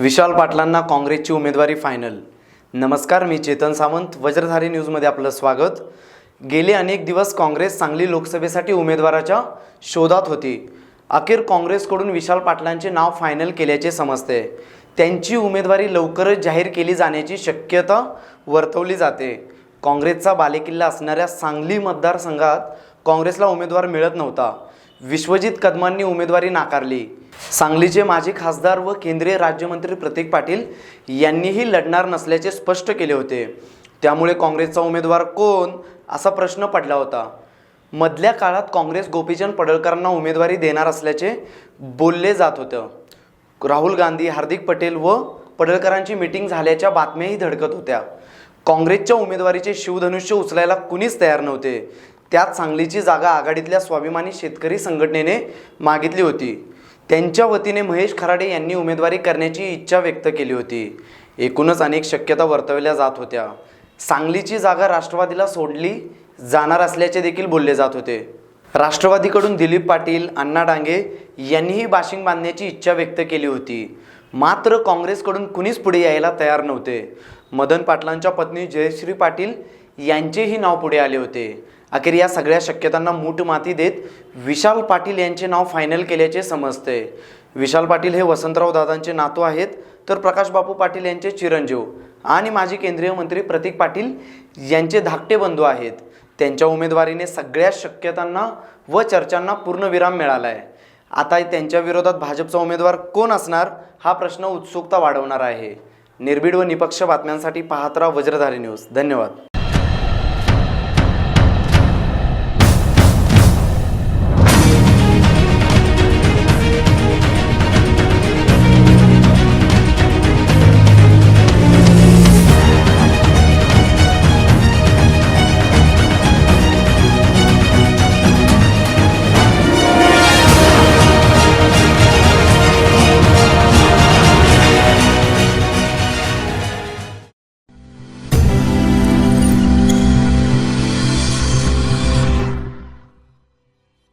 विशाल पाटलांना काँग्रेसची उमेदवारी फायनल नमस्कार मी चेतन सावंत. वज्रधारी न्यूजमध्ये आपलं स्वागत. गेले अनेक दिवस काँग्रेस सांगली लोकसभेसाठी उमेदवाराच्या शोधात होती. अखेर काँग्रेसकडून विशाल पाटलांचे नाव फायनल केल्याचे समजते. त्यांची उमेदवारी लवकरच जाहीर केली जाण्याची शक्यता वर्तवली जाते. काँग्रेसचा बालेकिल्ला असणाऱ्या सांगली मतदारसंघात काँग्रेसला उमेदवार मिळत नव्हता. विश्वजित कदमांनी उमेदवारी नाकारली. सांगलीचे माजी खासदार व केंद्रीय राज्यमंत्री प्रतीक पाटील यांनीही लढणार नसल्याचे स्पष्ट केले होते. त्यामुळे काँग्रेसचा उमेदवार कोण असा प्रश्न पडला होता. मधल्या काळात काँग्रेस गोपीचंद पडळकरांना उमेदवारी देणार असल्याचे बोलले जात होतं. राहुल गांधी हार्दिक पटेल व पडळकरांची मिटिंग झाल्याच्या बातम्याही धडकत होत्या. काँग्रेसच्या उमेदवारीचे शिवधनुष्य उचलायला कुणीच तयार नव्हते. त्यात सांगलीची जागा आघाडीतल्या स्वाभिमानी शेतकरी संघटनेने मागितली होती. त्यांच्या वतीने महेश खराडे यांनी उमेदवारी करण्याची इच्छा व्यक्त केली होती. एकूणच अनेक शक्यता वर्तवल्या जात होत्या. सांगलीची जागा राष्ट्रवादीला सोडली जाणार असल्याचे देखील बोलले जात होते. राष्ट्रवादीकडून दिलीप पाटील अण्णा डांगे यांनीही बाशिंग बांधण्याची इच्छा व्यक्त केली होती. मात्र काँग्रेसकडून कुणीच पुढे यायला तयार नव्हते. मदन पाटलांच्या पत्नी जयश्री पाटील यांचेही नाव पुढे आले होते. अखेर या सगळ्या शक्यतांना मूठ माती देत विशाल पाटील यांचे नाव फायनल केल्याचे समजते. विशाल पाटील हे वसंतराव दादांचे नातू आहेत तर प्रकाश बापू पाटील यांचे चिरंजीव आणि माजी केंद्रीय मंत्री प्रतीक पाटील यांचे धाकटे बंधू आहेत. त्यांच्या उमेदवारीने सगळ्या शक्यतांना व चर्चांना पूर्णविराम मिळाला आहे आता त्यांच्या विरोधात भाजपचा उमेदवार कोण असणार हा प्रश्न उत्सुकता वाढवणार आहे. निर्भीड व निपक्ष बातम्यांसाठी पाहत राहा वज्रधारी न्यूज. धन्यवाद.